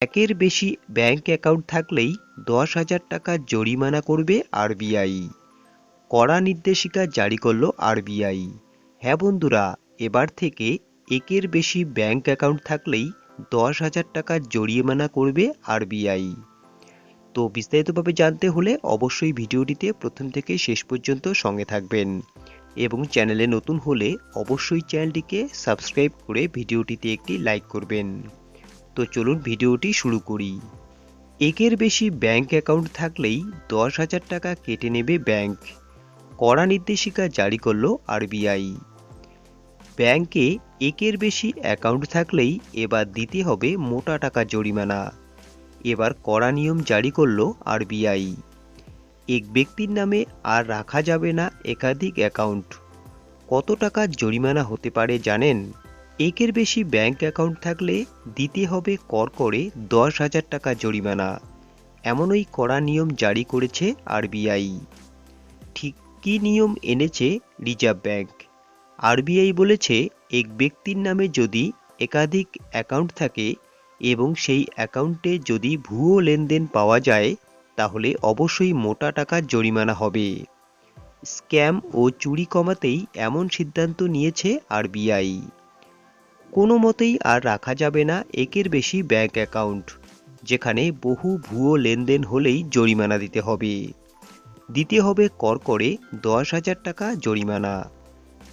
একের বেশি bank account থাকলেই দশ হাজার টাকা জরিমানা করবে আরবিআই। কড়া নির্দেশিকা জারি করল আরবিআই। হ্যাঁ বন্ধুরা, এবার থেকে একের বেশি ব্যাংক অ্যাকাউন্ট থাকলেই দশ হাজার টাকা জরিমানা করবে আরবিআই। তো বিস্তারিতভাবে জানতে হলে অবশ্যই ভিডিওটিতে প্রথম থেকে শেষ পর্যন্ত সঙ্গে থাকবেন এবং চ্যানেলে নতুন হলে অবশ্যই চ্যানেলটিকে সাবস্ক্রাইব করে ভিডিওটিতে একটি লাইক করবেন। তো চলুন ভিডিওটি শুরু করি। একের বেশি ব্যাংক অ্যাকাউন্ট থাকলেই দশ হাজার টাকা কেটে নেবে ব্যাংক। কড়া নির্দেশিকা জারি করল আরবিআই। ব্যাংকে একের বেশি অ্যাকাউন্ট থাকলেই এবার দিতে হবে মোটা টাকা জরিমানা। এবার কড়া নিয়ম জারি করল আরবিআই। এক ব্যক্তির নামে আর রাখা যাবে না একাধিক অ্যাকাউন্ট। কত টাকা জরিমানা হতে পারে জানেন? একের বেশি ব্যাংক অ্যাকাউন্ট থাকলে দিতে হবে কর করে দশ হাজার টাকা জরিমানা। এমনই কড়া নিয়ম জারি করেছে আরবিআই। ঠিক কী নিয়ম এনেছে রিজার্ভ ব্যাংক? আরবিআই বলেছে, এক ব্যক্তির নামে যদি একাধিক অ্যাকাউন্ট থাকে এবং সেই অ্যাকাউন্টে যদি ভুয়ো লেনদেন পাওয়া যায়, তাহলে অবশ্যই মোটা টাকার জরিমানা হবে। স্ক্যাম ও চুরি কমাতেই এমন সিদ্ধান্ত নিয়েছে আরবিআই। কোনো মতেই আর রাখা যাবে না একের বেশি ব্যাংক অ্যাকাউন্ট, যেখানে বহু ভুয়ো লেনদেন হলেই জরিমানা দিতে হবে। দিতে হবে কর করে দশ হাজার টাকা জরিমানা।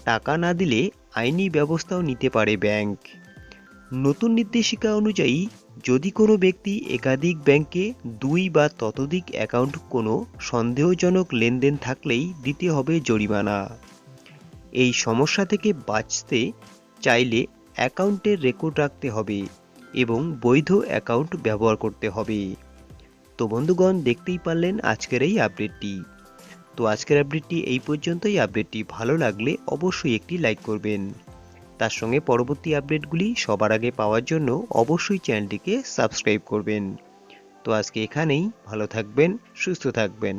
টাকা না দিলে আইনি ব্যবস্থাও নিতে পারে ব্যাংক। নতুন নির্দেশিকা অনুযায়ী, যদি কোনো ব্যক্তি একাধিক ব্যাংকে দুই বা ততোধিক অ্যাকাউন্ট কোনো সন্দেহজনক লেনদেন থাকলেই দিতে হবে জরিমানা। এই সমস্যা থেকে বাঁচতে চাইলে অ্যাকাউন্টের রেকর্ড রাখতে হবে এবং বৈধ অ্যাকাউন্ট ব্যবহার করতে হবে। তো বন্ধুগণ, দেখতেই পারলেন আজকের এই আপডেটটি। তো আজকের আপডেটটি এই পর্যন্তই। আপডেটটি ভালো লাগলে অবশ্যই একটি লাইক করবেন। তার সঙ্গে পরবর্তী আপডেটগুলি সবার আগে পাওয়ার জন্য অবশ্যই চ্যানেলটিকে সাবস্ক্রাইব করবেন। তো আজকে এখানেই। ভালো থাকবেন, সুস্থ থাকবেন।